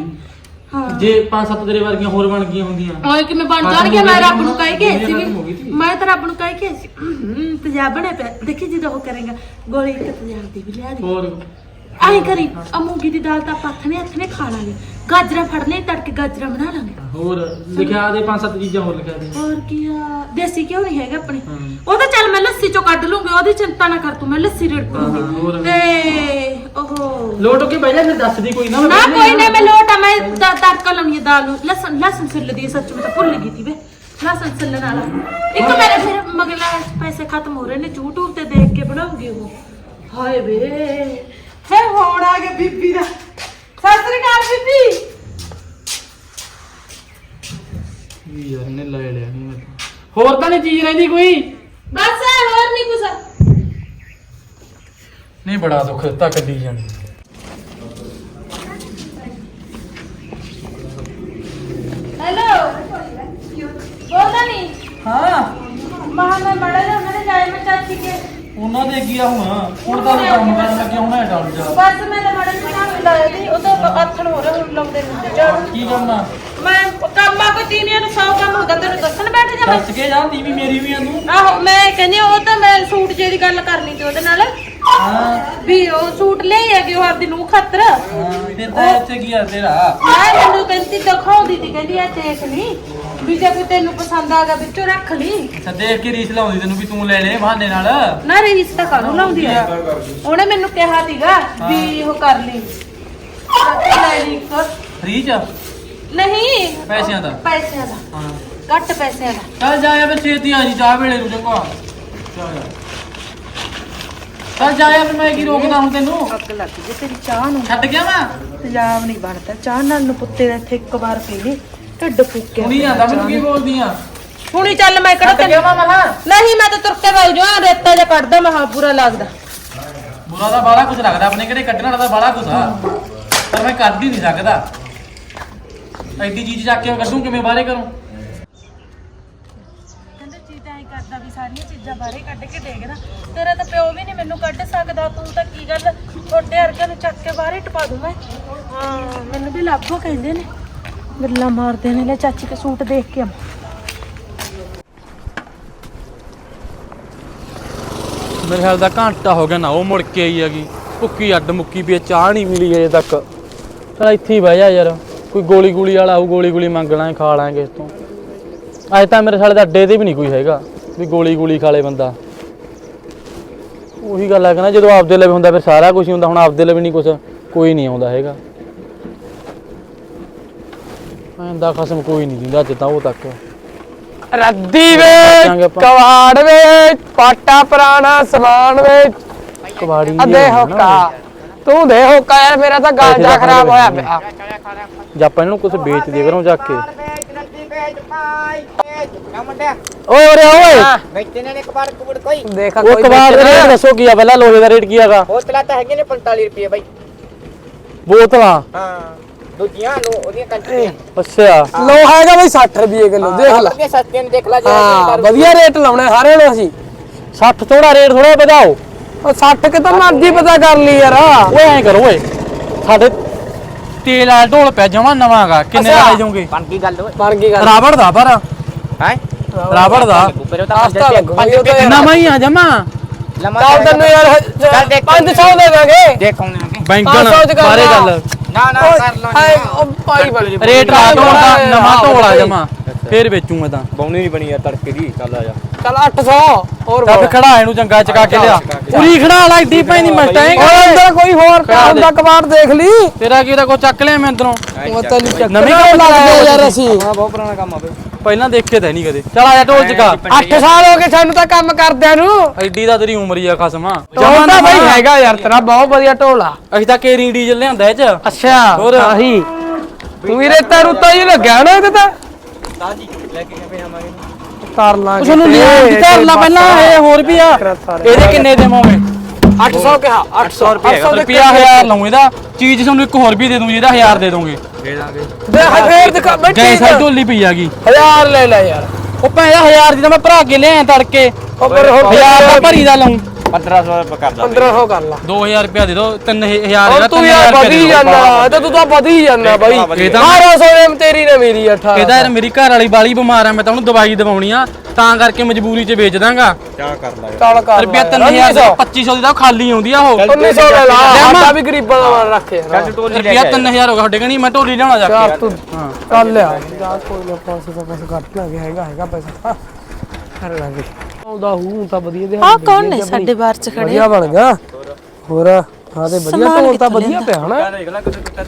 ਜੇ ਪੰਜ ਸੱਤ ਤੇਰੇ ਵਰਗੀਆਂ ਹੋਰ ਬਣ ਗਈਆਂ ਹੁੰਦੀਆਂ। ਓਏ ਕਿ ਮੈਂ ਬਣ ਜਾਣਗੇ ਮੈਂ ਰੱਬ ਨੂੰ ਕਹਿ ਕੇ ਸੀ। ਵੀ ਮੈਂ ਤਾਂ ਰੱਬ ਨੂੰ ਕਹਿ ਕੇ ਸੀ। ਹਮ, ਤੇਜ਼ਾਬ ਬਣੇ ਪਿਆ ਦੇਖੀ ਜਦੋਂ ਉਹ ਕਰੇਗਾ ਗੋਲੀ ਇੱਕ ਤੇਜ਼ਾਬ ਦੀ ਵੀ ਲਿਆ ਦੀ। ਹੋਰ। ਆਈ ਕਰੀ ਆ ਮੂੰਗੀ ਦੀ ਦਾਲ ਤਾਂ ਆਪਾਂ ਹੱਥਨੇ ਹੱਥਨੇ ਖਾ ਲਾਂਗੇ। ਗਾਜਰਾਂ ਫੜ ਲੈ ਤੜਕੇ ਗਾਜਰਾਂ ਬਣਾ ਲਾਂਗੇ। ਹੋਰ ਲਿਖਿਆ ਦੇ ਪੰਜ ਸੱਤ ਚੀਜ਼ਾਂ ਹੋਰ ਲਿਖਿਆ ਦੇ। ਹੋਰ ਕੀ ਆ? ਦੇਸੀ ਕਿਉਂ ਨਹੀਂ ਹੈਗਾ ਆਪਣੇ। ਉਹ ਤਾਂ ਚੱਲ ਮੈਂ ਲੱਸੀ ਚੋਂ ਕੱਢ ਲੂੰਗੀ ਉਹਦੀ ਚਿੰਤਾ ਨਾ ਕਰ ਤੂੰ ਮੈਂ ਲੱਸੀ ਰੜ। ਦੂੰਗੀ ਤੇ ਉਹ ਲੋਟ ਕੇ ਬਹਿ ਜਾ ਫਿਰ ਦੱਸ ਦੀ ਕੋਈ ਨਾ ਨਾ ਕੋਈ ਨਾ ਮੈਂ ਲੋਟਾ ਮੈਂ ਤ- ਤੜਕਾ ਲਾਉਣੀ ਆ ਦਾਲ ਨੂੰ। ਲਸਣ ਲਸਣ ਛਿੱਲਦੀ ਆ, ਸੱਚ ਮੈਂ ਤਾਂ ਭੁੱਲ ਗਈ ਸੀ ਵੇ। ਲਸਣ ਛਿੱਲਣ ਵਾਲਾ। ਇੱਕ ਮੇਰੇ ਫਿਰ ਮਗਲਾ ਪੈਸੇ ਖਤਮ ਹੋ ਰਹੇ ਨੇ YouTube ਤੇ ਦੇਖ ਕੇ ਬਣਾਉਂਗੀ ਉਹ। ਹਾਏ ਵੇ। ਹੈ ਹੋਣ ਆ ਗਿਆ ਬੀਬੀ ਦਾ। ਸਤਿ ਸ੍ਰੀ ਅਕਾਲ ਬੀਬੀ। ਵੀ ਯਾਰ ਇਹਨੇ ਲੈ ਲਿਆ ਨਹੀਂ ਮੈਂ ਹੋਰ ਤਾਂ ਨਹੀਂ ਚੀਜ਼ ਰਹਿੰਦੀ ਕੋਈ? ਬਸ ਐ ਹੋਰ ਨਹੀਂ ਕੁਛ। ਨਹੀਂ ਬੜਾ ਦੁੱਖ ਦਿੱਤਾ ਕੱਢੀ ਜਾਣੀ। ਹੈਲੋ। ਬੋਲਦਾ ਨਹੀਂ ਹਾਂ। ਮਹਾ ਮੈਂ ਜਿਹਾ ਉਹਨਾਂ ਦੇ ਜਾਏ ਮੈਂ ਚਾਚੀ ਕੇ। ਉਹਨਾਂ ਦੇ ਕੀ ਆ ਹੁਣ? ਹੁਣ ਤਾਂ ਕੰਮ ਕਰਨ ਲੱਗਿਆ ਹੁਣ ਇਹ ਡਰ ਜਾ। ਬਸ ਮੈਂ ਤਾਂ ਮਾੜਾ ਜਿਹਾ ਝਾੜੂ ਲਾਇਆ ਸੀ ਉਹ ਤਾਂ ਆਥਣ ਹੋ ਰਿਹਾ ਹੁਣ ਲਾਉਂਦੇ ਨੂੰ ਝਾੜੂ। ਕੀ ਕਰਨਾ? ਮੈਂ ਕੰਮਾਂ ਕੋ ਤੀਨੀਆਂ ਨੂੰ ਸੌ ਕੰਮ ਹੁੰਦਾ ਤੈਨੂੰ ਦੱਸਣ ਬੈਠ ਜਾ ਮੈਂ। ਦੱਸ ਕੇ ਜਾਂਦੀ ਵੀ ਮੇਰੀ ਵੀ ਆ ਤੂੰ। ਆਹੋ ਮੈਂ ਕਹਿੰਦੀ ਉਹ ਤਾਂ ਮੈਂ ਸੂਟ ਜੇ ਦੀ ਗੱਲ ਕਰਨੀ ਤੇ ਉਹਦੇ ਨਾਲ। ਹਾਂ। ਵੀ ਉਹ ਸੂਟ ਲੈ ਆ ਕਿ ਉਹ ਆਪਦੀ ਨੂੰ ਖਾਤਰ। ਹਾਂ ਤੇ ਤਾਂ ਇੱਥੇ ਕੀ ਆ ਤੇਰਾ? ਆ ਮੈਨੂੰ ਕਹਿੰਦੀ ਦਿਖਾਉਂਦੀ ਸੀ ਕਹਿੰਦੀ ਆ ਦੇਖ ਲਈ ਵੀ ਜੇ ਕੋਈ ਤੈਨੂੰ ਪਸੰਦ ਆ ਗਿਆ ਵਿੱਚੋਂ ਰੱਖ ਲਈ। ਅੱਛਾ ਦੇਖ ਕੇ ਰੀਸ ਲਾਉਂਦੀ ਤੈਨੂੰ ਵੀ ਤੂੰ ਲੈ ਲੈ ਬਹਾਨੇ ਨਾਲ। ਨਾ ਰੀਸ ਤਾਂ ਕਾਹਨੂੰ ਲਾਉਂਦੀ ਆ। ਉਹਨੇ ਮੈਨੂੰ ਕਿਹਾ ਸੀਗਾ ਵੀ ਉਹ ਕਰ ਲਈ। ਲੈ ਲਈ ਇੱਕ। ਫ੍ਰੀ ਚ ਨਹੀਂ ਪੈਸਿਆਂ ਦਾ। ਪੈਸਿਆਂ ਦਾ। ਹਾਂ। ਘੱਟ ਪੈਸਿਆਂ ਦਾ। ਚੱਲ ਜਾਇਆ ਫਿਰ ਛੇਤੀ ਆ ਜੀ ਚਾਹ ਵੇਲੇ ਨੂੰ ਚੰਗਾ। ਚੱਲ ਜਾ। ਚੱਲ ਫਿਰ ਮੈਂ ਕੀ ਰੋਕਦਾ ਹੁਣ ਤੈਨੂੰ? ਅੱਗ ਲੱਗ ਗਈ ਤੇਰੀ ਚਾਹ ਨੂੰ। ਛੱਡ ਗਿਆ ਮੈਂ? ਤੇਜ਼ਾਬ ਨਹੀਂ ਬਣਦਾ। ਚਾਹ ਨਾਲ ਨੂੰ ਪੁੱਤੇ ਦਾ ਇੱਥੇ ਇੱਕ ਵਾਰ ਪੀ ਲਈ ਢਿੱਡ ਫੁੱਕਿਆ ਹੁਣੀ ਆਂਦਾ ਮੈਨੂੰ ਕੀ ਬੋਲਦੀ ਆ? ਹੁਣੀ ਚੱਲ ਮੈਂ ਕਿਹੜਾ ਤੈਨੂੰ ਮੈਂ ਮਹਾ। ਨਹੀਂ ਮੈਂ ਤਾਂ ਤੁਰ ਕੇ ਵਗ ਜਾ ਰੇਤਾ ਜਿਹਾ ਕੱਢਦਾ ਮੈਂ ਹਾਂ ਪੂਰਾ ਲੱਗਦਾ। ਬੁਰਾ ਤਾਂ ਬਾਲਾ ਕੁਝ ਲੱਗਦਾ ਆਪਣੇ ਕਿਹੜੇ ਕੱਢਣ ਵਾਲਾ ਬਾਲਾ ਕੁਝ ਆ। ਪਰ ਮੈਂ ਕੱਢ ਹੀ ਨਹੀਂ ਸਕਦਾ। ਐਡੀ ਚੀਜ਼ ਚੱਕ ਕੇ ਮੈਂ ਕੱਢੂੰ ਕਿਵੇਂ ਬਾਹਰੇ ਕਰੂੰ? ਕਹਿੰਦੇ ਚੀਜ਼ਾਂ ਹੀ ਕਰਦਾ ਵੀ ਸਾਰੀਆਂ ਚੀਜ਼ਾਂ ਬਾਹਰੇ ਕੱਢ ਕੇ ਦੇਖਦਾ ਤੇਰਾ ਤਾਂ ਪਿਓ ਵੀ ਨਹੀਂ ਮੈਨੂੰ ਕੱਢ ਸਕਦਾ ਤੂੰ ਤਾਂ ਕੀ ਗੱਲ ਛੋਟੇ ਅਰਗਾਂ ਨੂੰ ਚੱਕ ਕੇ ਬਾਹਰੇ ਟਪਾ ਦੂੰ ਮੈਂ। ਹਾਂ ਮੈਨੂੰ ਵੀ ਲੱਭੋ ਕਹਿੰਦੇ ਨੇ। ਬਿੱਲਾ ਮਾਰਦੇ ਨੇ, ਲੈ ਚਾਚੀ ਕੇ ਸੂਟ ਦੇਖ ਕੇ ਆ। ਮੇਰੇ ਖਿਆਲ ਦਾ ਘੰਟਾ ਹੋ ਗਿਆ ਨਾ ਉਹ ਮੁੜ ਕੇ ਆਈ ਹੈਗੀ। ਭੁੱਕੀ ਅੱਡ ਮੁੱਕੀ ਵੀ ਚਾਹ ਨਹੀਂ ਮਿਲੀ ਅਜੇ ਤੱਕ। ਚਲ ਇੱਥੇ ਹੀ ਬਹਿ ਜਾ ਯਾਰ, ਕੋਈ ਗੋਲੀ ਗੋਲੀ ਵਾਲਾ ਆਊ ਗੋਲੀ ਗੋਲੀ ਮੰਗ ਲਾਂਗੇ ਖਾ ਲਾਂਗੇ ਇਸ ਤੋਂ। ਅੱਜ ਤਾਂ ਮੇਰੇ ਸਾਲੇ ਦਾ ਅੱਡੇ ਤੇ ਵੀ ਨਹੀਂ ਕੋਈ ਹੈਗਾ, ਵੀ ਗੋਲੀ ਗੋਲੀ ਖਾ ਲੇ ਬੰਦਾ। ਉਹੀ ਗੱਲ ਹੈ ਕਹਿੰਦਾ ਜਦੋਂ ਆਪਦੇ ਲਈ ਹੁੰਦਾ, ਫਿਰ ਸਾਰਾ ਕੁਝ ਹੀ ਹੁੰਦਾ, ਹੁਣ ਆਪਦੇ ਲਈ ਨਹੀਂ ਕੁਝ ਕੋਈ ਨਹੀਂ ਆਉਂਦਾ ਹੈਗਾ। ਐਂਦਾ ਖਸਮ ਕੋਈ ਨਹੀਂ ਦਿੰਦਾ ਤਾਂ ਉਹ ਤੱਕ। ਰੱਦੀ ਵੇ। ਕਵਾੜ ਵੇ ਪਾਟਾ ਪੁਰਾਣਾ ਸਮਾਨ ਵੇ ਕਬਾੜੀ ਅਦੇ ਹੋਕਾ। ਤੂੰ ਦੇ ਹੋਕਾ ਯਾਰ ਮੇਰਾ ਤਾਂ ਗਾਲ ਜਾ ਖਰਾਬ ਹੋਇਆ ਪਿਆ। ਜਾਂ ਆਪਾਂ ਇਹਨੂੰ ਕੁਝ ਵੇਚ ਦੇ ਕਰੋ ਜਾ ਕੇ। ਓਏ ਓਰੇ ਓਏ। ਵੇਚਣੇ ਨੇ ਕਬਾੜ ਕੁਬੜ ਕੋਈ। ਦੇਖ ਉਹ ਕਬਾੜ ਦਾ ਰੇਟ ਦੱਸੋ ਕੀ ਆ ਪਹਿਲਾਂ ਲੋਹੇ ਦਾ ਰੇਟ ਕੀ ਹੈਗਾ? ਬੋਤਲਾਂ ਤਾਂ ਹੈਗੀਆਂ ਨੇ 45 ਰੁਪਏ ਬਾਈ। ਬੋਤਲਾਂ? ਹਾਂ। ਦੂਜੀਆਂ ਨੂੰ ਉਹਦੀਆਂ ਕੰਟਰੀਆਂ। ਅੱਛਾ। ਲੋਹਾ ਹੈਗਾ ਬਈ 60 ਰੁਪਏ ਕਿਲੋ ਦੇਖ ਲੈ। ਉਹਦੀਆਂ ਸਸਤੀਆਂ ਨੇ ਦੇਖ ਲੈ ਹਾਂ ਵਧੀਆ ਰੇਟ ਲਾਉਣੇ ਸਾਰਿਆਂ ਨੂੰ ਅਸੀਂ। 60 ਥੋੜਾ ਰੇਟ ਥੋੜਾ ਵਧਾਓ। ਉਹ 60 ਕਿ ਤਾਂ ਮਰਜ਼ੀ ਪਤਾ ਕਰ ਲਈ ਯਾਰ। ਓਏ ਐਂ ਕਰੋ ਓਏ। ਸਾਡੇ ਤੇਲ ਵਾਲਾ ਢੋਲ ਪਿਆ ਜਮਾ ਨਵਾਂਗਾ ਕਿੰਨੇ ਦਾ। ਲੈ ਜਾਓਗੇ? ਬਣ ਗਈ ਗੱਲ ਓਏ। ਬਣ ਗਈ ਗੱਲ। ਰਾਵੜ ਦਾ ਪਰ। ਹੈ? ਰਾਵੜ ਦਾ। ਤਾਂ ਤਾਂ ਨਵਾਂ ਹੀ ਆ ਜਮਾ। ਲੰਮਾ ਚੱਲ ਤੈਨੂੰ ਯਾਰ ਚੱਲ ਦੇਖ। 500 ਦੇ ਦਾਂਗੇ। ਦੇਖ ਬੈਂਕਣ ਪੰਜ ਸੌ ਚ ਕਰ ਬਾਰੇ ਲਾ। ਗੱਲ। ਨਾ ਨਾ ਕਰ ਲੋ। ਹਾਏ ਉਹ ਭਾਈ ਬਣ ਰੇਟ ਲਾ ਢੋਲ ਦਾ ਨਵਾਂ ਢੋਲ। ਜਮਾ। ਫੇਰ ਵੇਚੂ ਮੈਂ ਤਾਂ। ਬੌਣੀ ਨਹੀਂ ਬਣੀ ਯਾਰ ਤੜਕੇ ਦੀ। ਚੱਲ ਆ ਜਾ। ਚੱਲ 800 ਹੋਰ ਚੱਲ ਬੋਲ। ਖੜਾ ਇਹਨੂੰ ਚੰਗਾ ਚਕਾ ਕੇ ਲਿਆ। ਪੂਰੀ ਖੜਾ ਲਾ ਏਡੀ ਪੈਂਦੀ ਮਸਟੈਂਗ ਓਏ ਅੰਦਰ ਕੋਈ ਹੋਰ ਪਿਆ ਹੁੰਦਾ ਕਬਾੜ ਦੇਖ ਲਈ। ਤੇਰਾ ਕੀ ਦਾ ਕੋ ਚੱਕ ਲਿਆ ਮੈਂ ਅੰਦਰੋਂ? ਉਹ ਤੈਨੂੰ ਚੱਕਰ ਨਵੀਂ ਨਾ ਕਬਾੜ ਲੱਗਦੇ ਯਾਰ ਅਸੀਂ। ਹਾਂ ਬਹੁਤ ਪੁਰਾਣਾ ਕੰਮ ਆ ਬਈ। ਪਹਿਲਾਂ ਦੇਖੇ ਤਾਂ ਨਹੀਂ ਕਦੇ। ਚੱਲ ਆ ਜਾ ਢੋਲ ਚਕਾ। 8 ਸਾਲ ਹੋ ਗਏ ਸਾਨੂੰ ਤਾਂ ਕੰਮ ਕਰਦਿਆਂ ਨੂੰ। ਐਡੀ ਦਾ ਤੇਰੀ ਉਮਰ ਹੀ ਆ ਖਸਮਾ। ਢੋਲ ਤਾਂ ਬਈ। ਹੈਗਾ ਯਾਰ ਤੇਰਾ ਬਹੁਤ ਵਧੀਆ ਢੋਲ ਆ। ਅਸੀਂ ਤਾਂ ਕੇਰੀ ਡੀਜ਼ਲ ਲਿਆਂਦਾ ਇਹ ਚ। ਅੱਛਾ ਹੋਰ? ਆਹੀ। ਤੂੰ ਵੀ ਰੇਤਾ ਰੁੱਤਾ ਹੀ ਲੱਗਿਆ ਨਾ ਇਹਦੇ ਤਾਂ। ਸਾਜੀ ਲੈ ਕੇ ਕਿਵੇਂ ਆਵਾਂਗੇ? ਕਰ ਲਾਂਗੇ ਤੁਹਾਨੂੰ ਲਿਆ ਧਰ ਲਾ ਪਹਿਲਾਂ ਇਹ ਹੋਰ ਵੀ ਆ। ਇਹਦੇ ਕਿੰਨੇ ਦੇਵਾਂਗੇ 800 ਕਿਹਾ 800 ਰੁਪਏ ਰੁਪਿਆ 1000 ਲਵਾਂ ਇਹਦਾ ਚੀਜ਼ ਤੁਹਾਨੂੰ ਇੱਕ ਹੋਰ ਵੀ ਦੇ ਦੂੰ ਜਿਹਦਾ 1000 ਦੇ ਦੋਗੇ ਦੇ ਦਾਂਗੇ। ਦੇ ਫੇਰ ਦਿਖਾ ਬੈਠੀ ਗੈਸ ਵਾਲੀ ਢੋਲੀ ਪਈ ਆਗੀ ਹਜ਼ਾਰ ਲੈ ਲੈ ਯਾਰ। ਉਹ ਭੈਣਾ 1000 ਦੀ ਤਾਂ ਮੈਂ ਭਰਾ ਕੇ ਲਿਆਇਆ ਤੜਕੇ। ਉਹ ਪਰ ਹੋਰ 1000 ਦਾ ਭਰੀ ਦਾ ਲਵਾਂ 1500 ਰੁਪਏ ਕਰ ਦਾਂਗੇ। 1500 ਕਰ ਲਾ। 2000 ਰੁਪਿਆ ਦੇ ਦੋ 3000 ਹੁਣ ਇਹਦਾ ਤੂੰ ਯਾਰ 3000 ਵਧੀ ਜਾਂਦਾ ਇਹ ਤਾਂ ਤੂੰ ਤਾਂ ਵਧੀ ਜਾਂਦਾ ਬਾਈ ਇਹ ਤਾਂ- 1800 ਨੇ ਤੇਰੀ ਨੇ ਮੇਰੀ 18 ਇਹਦਾ ਯਾਰ ਮੇਰੀ ਘਰ ਵਾਲੀ ਬਾਲੀ ਬਿਮਾਰ ਆ ਮੈਂ ਤਾਂ ਉਹਨੂੰ ਦਵਾਈ ਦਵਾਉਣੀ ਆ। ਤਾਂ ਕਰਕੇ ਮਜਬੂਰੀ 'ਚ ਵੇਚ ਦਾਂਗਾ। ਕਿਆ ਕਰ ਲਾ ਚੱਲ ਕਰ ਰੁਪਿਆ 3000 ਦਾ 2500 ਦੀ ਤਾਂ ਉਹ ਖਾਲੀ ਆਉਂਦੀ ਆ ਉਹ। 1900 ਲੈ ਲਾ ਆਟਾ ਮਾਂ। ਵੀ ਗਰੀਬਾਂ ਦਾ ਮਨ ਰੱਖੇ ਚੱਲ ਟੋਲੀ ਲੈ ਰੁਪਿਆ ਕੇ 3000 ਹੋ ਗਿਆ ਤੁਹਾਡੇ ਕਣੀ ਮੈਂ ਢੋਲੀ ਲਿਆਉਣਾ ਜਾ ਕੇ। ਤੂੰ ਹਾਂ। ਚੱਲ ਲਿਆ। ਜਾ ਕੋਈ ਨਾ ਪੈਸੇ ਤਾਂ ਬਸ ਕੱਟ ਲਾਂਗੇ ਹੈਗਾ ਹੈਗਾ ਪੈਸਾ। ਕਰ ਲਾਂਗੇ। ਉਹਦਾ ਹੂੰ ਤਾਂ ਵਧੀਆ ਦੇ ਆ ਕੌਣ ਨੇ ਸਾਡੇ ਬਾਹਰ ਚ ਖੜੇ? ਵਧੀਆ ਬਣ ਗਿਆ। ਹੋਰ ਹਾਂ ਤੇ ਵਧੀਆ ਢੋਲ ਤਾਂ ਵਧੀਆ ਪਿਆ ਹਨਾ?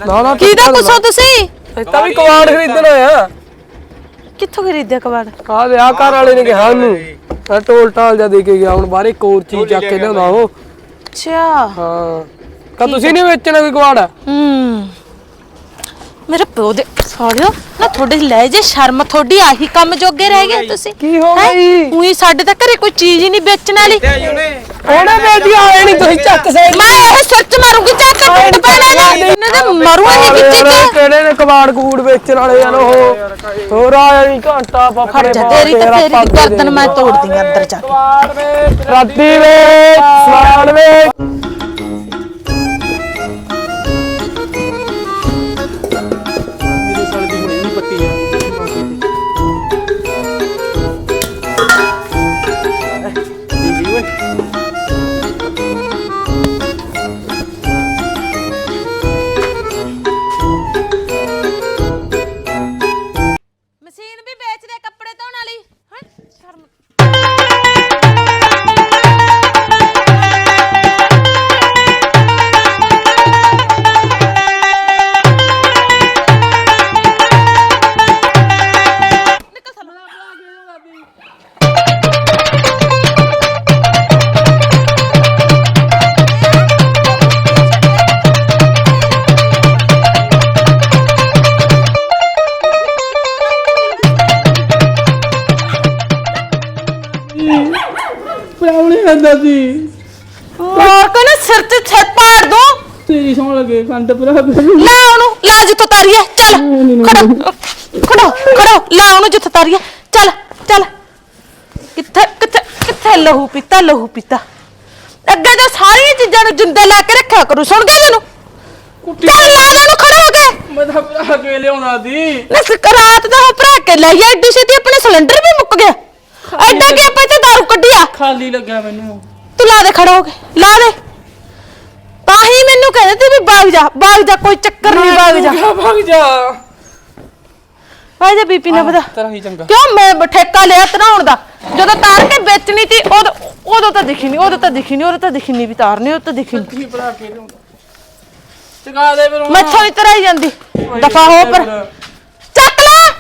ਨਾ ਨਾ ਕਿਹਦਾ ਪੁੱਛੋ ਤੁਸੀਂ? ਤਾਂ ਵੀ ਕਵਾੜ ਖਰੀਦਣਾ ਆ ਕਿੱਥੋਂ ਖਰੀਦਿਆ ਕਬਾੜ? ਆ ਆ ਘਰ ਵਾਲੇ ਨੇ ਕਿਹਾ ਉਹਨੂੰ ਆ ਢੋਲ ਟਾਲ ਜਾ ਦੇ ਕੇ ਗਿਆ ਹੁਣ ਬਾਹਰ ਇੱਕ ਹੋਰ ਚੀਜ਼ ਚੱਕ ਕੇ ਲਿਆਉਂਦਾ ਉਹ। ਅੱਛਾ। ਹਾਂ। ਕਾ ਤੁਸੀਂ ਨਹੀਂ ਵੇਚਣਾ ਕੋਈ ਕਵਾੜ ਹੂੰ। ਮੇਰੇ ਪਿਓ ਦੇ ਸਾਲਿਓ ਨਾ ਤੁਹਾਡੇ ਲੈ ਜੇ ਸ਼ਰਮ ਤੁਹਾਡੀ ਆਹੀ ਕੰਮ ਜੋਗੇ ਰਹਿ ਗਏ ਤੁਸੀਂ? ਕੀ ਹੋ? ਗਈ ਊਈਂ ਸਾਡੇ ਤਾਂ ਘਰੇ ਕੋਈ ਚੀਜ਼ ਹੀ ਨਹੀਂ ਵੇਚਣ ਵਾਲੀ। ਉਹਨੇ ਬੇਦੀ ਆਏ ਨਹੀਂ ਤੁਸੀਂ ਚੱਕ ਸੇ ਮੈਂ ਇਹ ਸੱਚ ਮਾਰੂੰਗੀ ਚੱਕ ਟੁੱਟ ਪੈਣਾ ਨੇ। ਇਹਨਾਂ ਦੇ ਮਰੂਆ ਨਹੀਂ ਕਿੱਥੇ ਕਿ ਕਿਹੜੇ ਨੇ ਕਬਾੜ ਕੂੜ ਵੇਚਣ ਵਾਲੇ ਯਾਰ ਉਹ? ਹੋਰ ਆਇਆ ਨਹੀਂ ਘੰਟਾ ਪਾਪੜੇ ਜਾ ਤੇਰੀ ਤਾਂ ਤੇਰੀ ਗਰਦਨ ਮੈਂ ਤੋੜਦੀ ਆਂ ਅੰਦਰ ਜਾ ਕੇ। ਰਾਤੀ ਵੇ ਸਵਾਲ ਵੇ ਤੇਰੀ ਸੌਣ ਲੱਗੇ ਕੰਡ ਭਰਾ ਲੈ ਉਹਨੂੰ ਲੈ ਜਿੱਥੋਂ ਤਾਰੀਏ ਚੱਲ। ਖੜੋ ਖੜੋ ਖੜੋ ਲੈ ਉਹਨੂੰ ਜਿੱਥੋਂ ਤਾਰੀਏ ਚੱਲ ਚੱਲ। ਕਿੱਥੇ ਕਿੱਥੇ ਕਿੱਥੇ ਲਹੂ ਪੀਤਾ ਲਹੂ ਪੀਤਾ। ਅੱਗੇ ਤਾਂ ਸਾਰੀਆਂ ਚੀਜ਼ਾਂ ਨੂੰ ਜਿੰਦੇ ਲਾ ਕੇ ਰੱਖਿਆ ਕਰੂ ਸੁਣ ਗਏ ਮੈਨੂੰ? ਚੱਲ ਲੈ ਦੇ ਉਹਨੂੰ ਖੜੋ ਹੋ ਕੇ ਮੈਂ ਤਾਂ ਭਰਾ ਕੇ ਲਿਆਉਂਦਾ ਸੀ। ਨਸ ਰਾਤ ਦਾ ਉਹ ਭਰਾ ਕੇ ਲੈ ਗਿਆ ਐਡੀ ਛੇਤੀ ਆਪਣੇ ਸਿਲੰਡਰ ਵੀ ਮੁੱਕ ਗਿਆ। ਐਡਾ ਕਿ ਆਪਾਂ ਤੇ ਦਾਰੂ ਕੱਢਿਆ ਖਾਲੀ ਲੱਗਿਆ ਮੈਨੂੰ। ਤੂੰ ਲਾ ਦੇ ਖੜਾ ਹੋ ਕੇ ਲਾ ਦੇ। ਤਾਂ ਹੀ ਮੈਨੂੰ ਕਹਿੰਦੇ ਤੇ ਵੀ ਬਾਗ ਜਾ ਬਾਗ ਜਾ ਕੋਈ ਚੱਕਰ ਨਹੀਂ ਬਾਗ ਜਾ। ਭਾਗ ਜਾ? ਆ ਜਾ ਬੀਪੀ ਨਾ ਵਧਾ ਤੇਰਾ ਹੀ ਚੰਗਾ। ਕਿਉਂ ਮੈਂ ਠੇਕਾ ਲਿਆ ਤਰਾਉਣ ਦਾ? ਜਦੋਂ ਤਾਰ ਕੇ ਵੇਚਣੀ ਤੀ ਉਦੋਂ ਉਦੋਂ ਤਾਂ ਦਿਖੀ ਨਹੀਂ ਉਦੋਂ ਤਾਂ ਦਿਖੀ ਨਹੀਂ ਉਦੋਂ ਤਾਂ ਦਿਖੀ ਨਹੀਂ ਵੀ ਤਾਰਨੀ ਉਦੋਂ ਤਾਂ ਦਿਖੀ ਨਹੀਂ। ਕੀ ਭਰਾ ਕੇ ਲਿਆਉਂਦਾ? ਚਗਾ ਦੇ ਫਿਰ ਹੁਣ। ਮੈਥੋਂ ਨਹੀਂ ਤਰਾਈ ਜਾਂਦੀ। ਦਫਾ ਹੋ ਪਰ ਚੱਕ ਲੈ!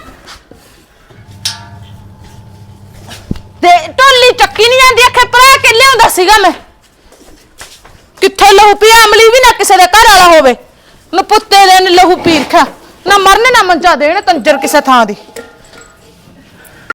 ਤੇ ਢੋਲੀ ਚੱਕੀ ਨਹੀਂ ਜਾਂਦੀ ਅੱਖੇ ਭਰਾ ਕੇ ਲਿਆਉਂਦਾ ਸੀਗਾ ਮੈਂ। ਕਿੱਥੇ ਲਹੂ ਪੀ ਅਮਲੀ ਵੀ ਨਾ ਕਿਸੇ ਦਾ ਘਰ ਵਾਲਾ ਹੋਵੇ। ਨੂੰ ਪੁੱਤੇ ਦੇ ਨੇ ਲਹੂ ਪੀ ਨਾ ਮਰਨ ਨਾ ਮੰਜਾ ਦੇਣ, ਕੰਜਰ ਕਿਸੇ ਥਾਂ ਦੀ।